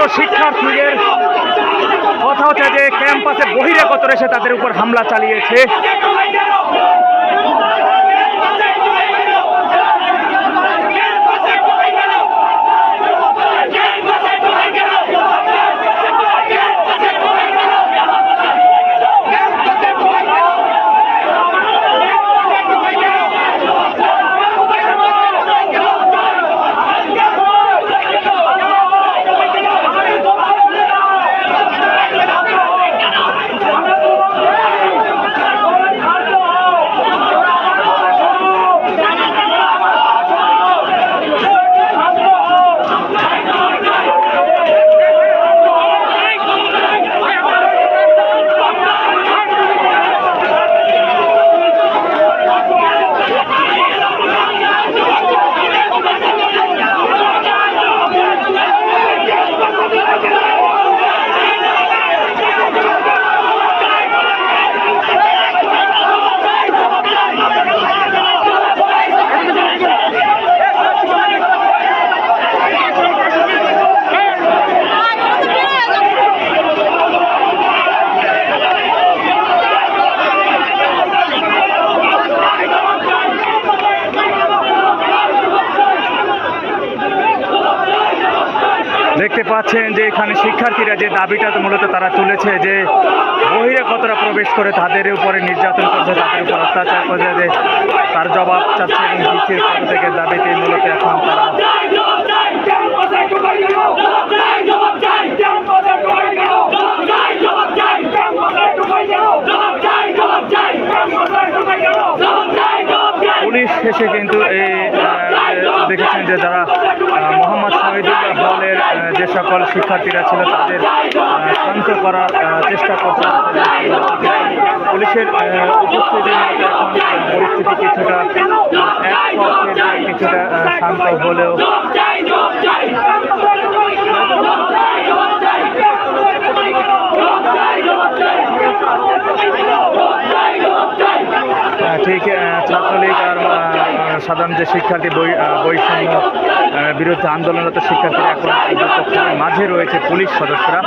মূলত শিক্ষার্থীদের কথা হচ্ছে যে ক্যাম্পাসে বহিরাগত এসে তাদের উপর হামলা চালিয়েছে। দেখতে পাচ্ছেন যে এখানে শিক্ষার্থীরা যে দাবিটা মূলত তারা তুলেছে যে বহিরাগতরা প্রবেশ করে তাদের উপরে নির্যাতন করছে, তাদের উপর অত্যাচার করছে, যে তার জবাব চাচ্ছে এবং ডিসির পক্ষ থেকে দাবিতে মূলত এখন তারা পুলিশ এসে কিন্তু এই দেখেছেন যে যারা মোহাম্মদ শহীদুল্লাহ হলের যে সকল শিক্ষার্থীরা ছিল তাদের শান্ত করার চেষ্টা করছে পুলিশের উপস্থিতি এখন পরিস্থিতি কিছুটা এক পক্ষে কিছুটা শান্ত হলেও সাধারণ যে শিক্ষার্থী বই বৈষম্য বিরুদ্ধে আন্দোলনরত শিক্ষার্থীরা এখন মাঝে রয়েছে পুলিশ সদস্যরা।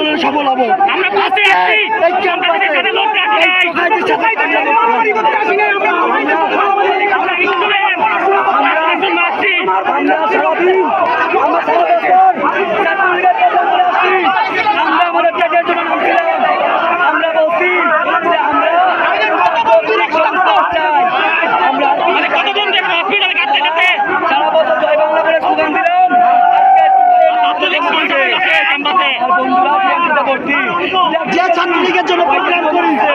আন্দোলনে সফল হব। আমরা পাশে করছি যে ছাত্রলীগের জন্য প্রোগ্রাম করেছে।